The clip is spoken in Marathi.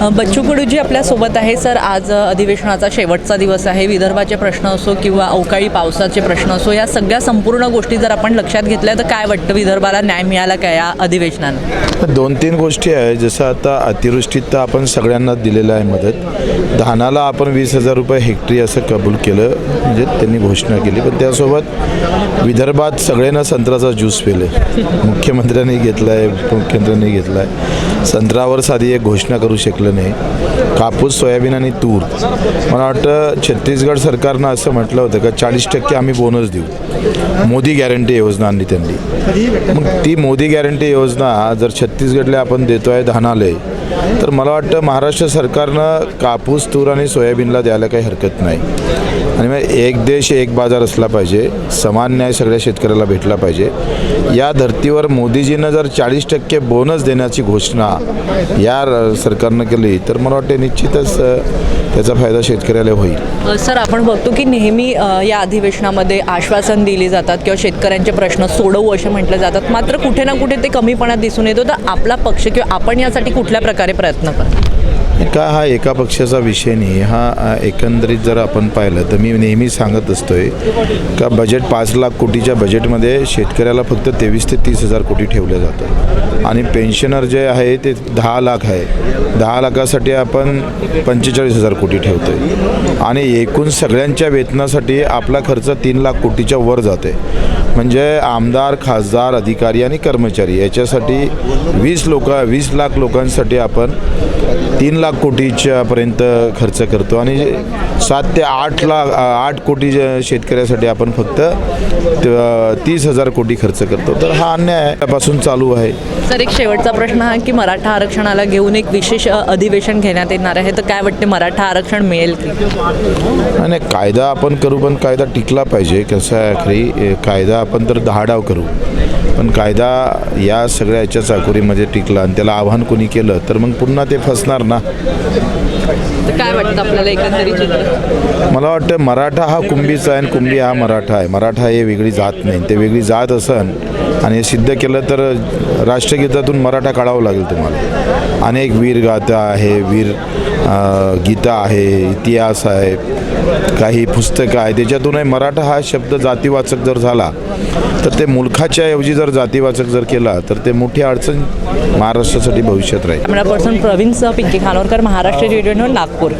बच्चू कडूजी आपल्यासोबत आहे. सर आज अधिवेशनाचा शेवटचा दिवस आहे. विदर्भाचे प्रश्न असो किंवा अवकाळी पावसाचे प्रश्न असो या सगळ्या संपूर्ण गोष्टी जर आपण लक्षात घेतल्या तर काय वाटतं? विदर्भाला न्याय मिळाला का या अधिवेशनानं? दोन तीन गोष्टी आहे. जसं आता अतिवृष्टीत तर आपण सगळ्यांना दिलेलं आहे मदत. धानाला आपण वीस हजार रुपये हेक्टरी असं कबूल केलं म्हणजे त्यांनी घोषणा केली. पण त्यासोबत विदर्भात सगळ्यांना संत्र्याचा ज्यूस पिले. मुख्यमंत्र्यांनी घेतला आहे उपमुख्यमंत्र्यांनी घेतला आहे संत्र्यावर साधी एक घोषणा करू शकलं नाही. कापूस सोयाबीन आणि तूर. मला वाटतं छत्तीसगड सरकारनं असं म्हटलं होतं का चाळीस टक्के आम्ही बोनस देऊ. मोदी गॅरंटी योजना आणली त्यांनी. मग ती मोदी गॅरंटी योजना जर छत्तीसगडला आपण देतो आहे धानालय तर मला वाटतं महाराष्ट्र सरकारनं कापूस तूर आणि सोयाबीनला द्यायला काही हरकत नाही. आणि मग एक देश एक बाजार असला पाहिजे समान न्याय सगळ्या शेतकऱ्याला भेटला पाहिजे. या धर्तीवर मोदीजीनं जर चाळीस टक्के बोनस देण्याची घोषणा या सरकारनं केली तर मला वाटते निश्चितच त्याचा फायदा शेतकऱ्याला होईल. सर आपण बघतो की नेहमी या अधिवेशनामध्ये आश्वासन दिली जातात किंवा शेतकऱ्यांचे प्रश्न सोडवू असे म्हटले जातात. मात्र कुठे ना कुठे ते कमीपणा दिसून येतो. तर आपला पक्ष किंवा आपण यासाठी कुठल्या प्रकारे प्रयत्न करतो? का हा एका पक्षाचा विषय नाही हा एकंदरीत जर आपण पाहिलं तर मी नेहमी सांगत असतोय का बजेट पाच लाख कोटीच्या बजेटमध्ये शेतकऱ्याला फक्त तेवीस ते तीस हजार कोटी ठेवलं जातं आणि पेन्शनर जे आहे ते दहा लाख आहे. दहा लाखासाठी आपण पंचेचाळीस हजार कोटी ठेवतोय. आणि एकूण सगळ्यांच्या वेतनासाठी आपला खर्च तीन लाख कोटीच्या वर जाते म्हणजे आमदार खासदार अधिकारी आणि कर्मचारी याच्यासाठी वीस लोक वीस लाख लोकांसाठी आपण तीन लाख कोटीच्यापर्यंत खर्च करतो आणि सात ते आठ लाख आठ कोटी शेतकऱ्यासाठी आपण फक्त तीस हजार कोटी खर्च करतो. तर हा अन्यायपासून चालू आहे. सर एक शेवटचा प्रश्न हा की मराठा आरक्षणाला घेऊन एक विशेष अधिवेशन घेण्यात येणार आहे तर काय वाटते मराठा आरक्षण मिळेल की? आणि कायदा आपण करू पण कायदा टिकला पाहिजे. कसं आहे खरी कायदा आपण तर दहा डाव करू. पण कायदा या सगळ्या याच्या चाकोरीमध्ये टिकला आणि त्याला आव्हान कोणी केलं तर मग पुन्हा ते फसणार ना? काय वाटतं आपल्याला एकंदरीत? मला वाटतं मराठा हा कुंभीचा आहे आणि कुंभी हा मराठा आहे. मराठा हे वेगळी जात नाही. ते वेगळी जात असन आणि हे सिद्ध केलं तर राष्ट्रगीतातून मराठा काढावं लागेल तुम्हाला. अनेक वीर गाथा आहे वीर गीता आहे इतिहास आहे काही पुस्तकं आहे. त्याच्यातूनही मराठा हा शब्द जातीवाचक जर झाला तर ते मुलखाच्या ऐवजी जर जातीवाचक जर केला तर ते मोठी अडचण महाराष्ट्रासाठी भविष्यात राहील. पर्सन प्रवीण सह खानोरकर महाराष्ट्र नागपूर.